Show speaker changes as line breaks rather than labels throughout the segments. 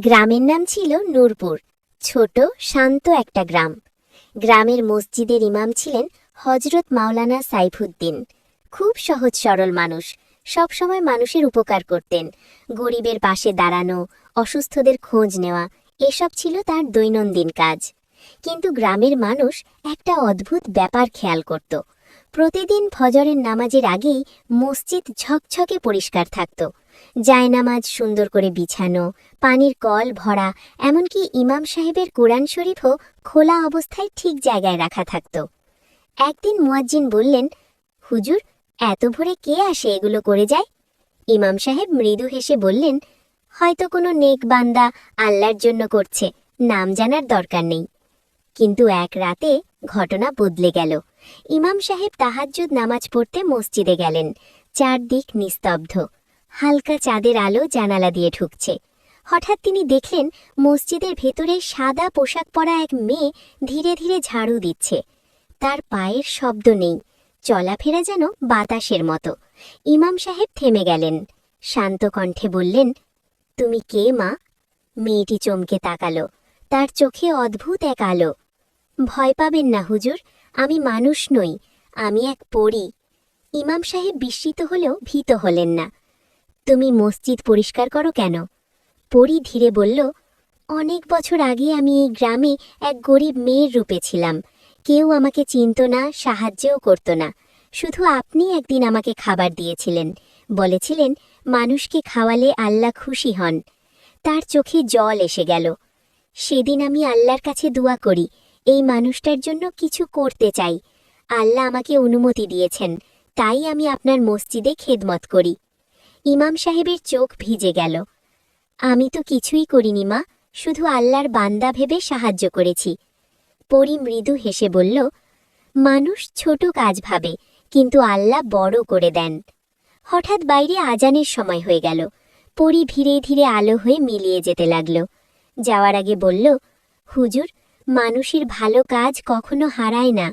গ্রামের নাম ছিল নূরপুর। ছোট, শান্ত একটা গ্রাম। গ্রামের মসজিদের ইমাম ছিলেন হজরত মাওলানা সাইফুদ্দিন। খুব সহজ সরল মানুষ। সবসময় মানুষের উপকার করতেন। গরিবের পাশে দাঁড়ানো, অসুস্থদের খোঁজ নেওয়া, এসব ছিল তার দৈনন্দিন কাজ। কিন্তু গ্রামের মানুষ একটা অদ্ভুত ব্যাপার খেয়াল করত। প্রতিদিন ফজরের নামাজের আগেই মসজিদ ঝকঝকে পরিষ্কার থাকত। জায়নামাজ সুন্দর করে বিছানো, পানির কল ভরা, এমনকি ইমাম সাহেবের কোরআন শরীফও খোলা অবস্থায় ঠিক জায়গায় রাখা থাকত। একদিন মুয়াজ্জিন বললেন, হুজুর, এত ভোরে কে আসে এগুলো করে যায়? ইমাম সাহেব মৃদু হেসে বললেন, হয়তো কোনো নেক বান্দা আল্লাহর জন্য করছে, নাম জানার দরকার নেই। কিন্তু এক রাতে ঘটনা বদলে গেল। ইমাম সাহেব তাহাজ্জুদ নামাজ পড়তে মসজিদে গেলেন। চারদিক নিস্তব্ধ। হালকা চাঁদের আলো জানালা দিয়ে ঢুকছে। হঠাৎ তিনি দেখলেন মসজিদের ভেতরে সাদা পোশাক পরা এক মেয়ে ধীরে ধীরে ঝাড়ু দিচ্ছে। তার পায়ের শব্দ নেই। চলাফেরা যেন বাতাসের মতো। ইমাম সাহেব থেমে গেলেন। শান্ত কণ্ঠে বললেন, তুমি কে মা? মেয়েটি চমকে তাকালো। তার চোখে অদ্ভুত এক আলো। ভয় পাবেন না হুজুর, আমি মানুষ নই, আমি এক পড়ি ইমাম সাহেব বিস্মিত হলেও ভীত হলেন না। তুমি মসজিদ পরিষ্কার করো কেন? পরি ধীরে বলল, অনেক বছর আগে আমি এই গ্রামে এক গরিব মেয়ের রূপে ছিলাম। কেউ আমাকে চিনত না, সাহায্যও করত না। শুধু আপনি একদিন আমাকে খাবার দিয়েছিলেন। বলেছিলেন, মানুষকে খাওয়ালে আল্লাহ খুশি হন। তার চোখে জল এসে গেল। সেদিন আমি আল্লাহর কাছে দোয়া করি, এই মানুষটার জন্য কিছু করতে চাই। আল্লাহ আমাকে অনুমতি দিয়েছেন, তাই আমি আপনার মসজিদে খেদমত করি। ইমাম সাহেবের চোখ ভিজে গেল। আমি তো কিছুই করিনি, মা, শুধু আল্লাহর বান্দা ভেবে সাহায্য করেছি। পরি মৃদু হেসে বলল, মানুষ ছোট কাজ ভাবে, কিন্তু আল্লাহ বড় করে দেন। হঠাৎ বাইরে আজানের সময় হয়ে গেল। পরি ধীরে ধীরে আলো হয়ে মিলিয়ে যেতে লাগল। যাওয়ার আগে বলল, হুজুর, মানুষের ভালো কাজ কখনো হারায় না।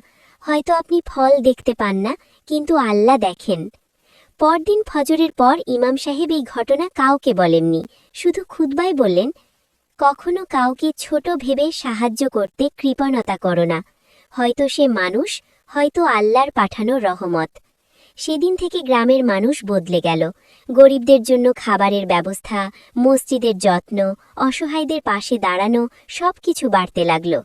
হয়তো আপনি ফল দেখতে পান না, কিন্তু আল্লাহ দেখেন। পরদিন ফজরের পর ইমাম সাহেব এই ঘটনা কাউকে বলেননি, শুধু খুতবাই বললেন, কখনো কাউকে ছোট ভেবে সাহায্য করতে কৃপণতা করো না। হয়তো সে মানুষ, হয়তো আল্লাহর পাঠানো রহমত। সেদিন থেকে গ্রামের মানুষ বদলে গেল। গরিবদের জন্য খাবারের ব্যবস্থা, মসজিদের যত্ন, অসহায়দের পাশে দাঁড়ানো সব কিছু বাড়তে লাগল।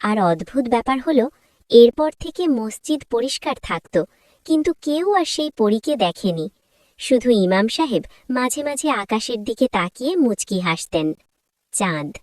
আর অদ্ভুত ব্যাপার হলো, এরপর থেকে মসজিদ পরিষ্কার থাকত। কিন্তু কেউ আর সেই পরীকে দেখেনি। শুধু ইমাম সাহেব মাঝে মাঝে আকাশের দিকে তাকিয়ে মুচকি হাসতেন। চাঁদ।